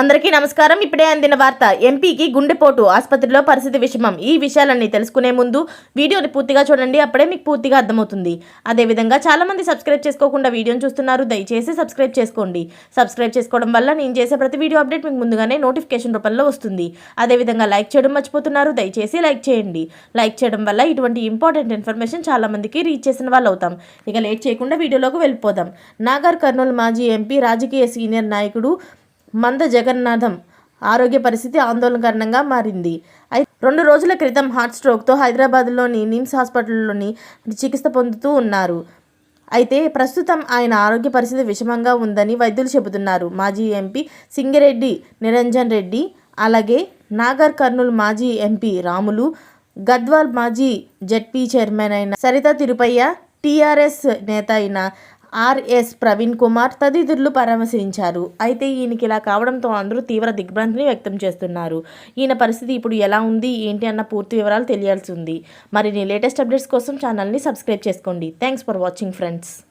అందరికీ నమస్కారం. ఇప్పుడే అందిన వార్త ఎంపీకి గుండెపోటు ఆసుపత్రిలో పరిస్థితి విషమం. ఈ విషయాలన్నీ తెలుసుకునే ముందు వీడియోని పూర్తిగా చూడండి. అప్పుడే మీకు పూర్తిగా అర్థమవుతుంది. అదేవిధంగా చాలామంది సబ్స్క్రైబ్ చేసుకోకుండా వీడియోని చూస్తున్నారు. దయచేసి సబ్స్క్రైబ్ చేసుకోండి. సబ్స్క్రైబ్ చేసుకోవడం వల్ల నేను చేసే ప్రతి వీడియో అప్డేట్ మీకు ముందుగానే నోటిఫికేషన్ రూపంలో వస్తుంది. అదేవిధంగా లైక్ చేయడం మర్చిపోతున్నారు. దయచేసి లైక్ చేయండి. లైక్ చేయడం వల్ల ఇటువంటి ఇంపార్టెంట్ ఇన్ఫర్మేషన్ చాలామందికి రీచ్ చేసిన వాళ్ళు అవుతాం ఇక లేట్ చేయకుండా వీడియోలోకి వెళ్ళిపోదాం. నాగర్ కర్నూలు మాజీ ఎంపీ రాజకీయ సీనియర్ నాయకుడు మంద జగన్నాథం ఆరోగ్య పరిస్థితి ఆందోళనకరణంగా మారింది. రెండు రోజుల క్రితం హార్ట్ స్ట్రోక్తో హైదరాబాద్లోని నిమ్స్ హాస్పిటల్లోని చికిత్స పొందుతూ ఉన్నారు. అయితే ప్రస్తుతం ఆయన ఆరోగ్య పరిస్థితి విషమంగా ఉందని వైద్యులు చెబుతున్నారు. మాజీ ఎంపీ సింగిరెడ్డి నిరంజన్ రెడ్డి అలాగే నాగర్ కర్నూలు మాజీ ఎంపీ రాములు గద్వాల్ మాజీ జెడ్పీ చైర్మన్ అయిన సరిత తిరుపయ్య టీఆర్ఎస్ నేత అయిన ఆర్ఎస్ ప్రవీణ్ కుమార్ తదితరులు పరామర్శించారు. అయితే ఈయనకి ఇలా కావడంతో అందరూ తీవ్ర దిగ్భ్రాంతిని వ్యక్తం చేస్తున్నారు. ఈయన పరిస్థితి ఇప్పుడు ఎలా ఉంది? ఏంటి? అన్న పూర్తి వివరాలు తెలియాల్సి ఉంది. మరిన్ని లేటెస్ట్ అప్డేట్స్ కోసం ఛానల్ని సబ్స్క్రైబ్ చేసుకోండి. Thanks for watching friends.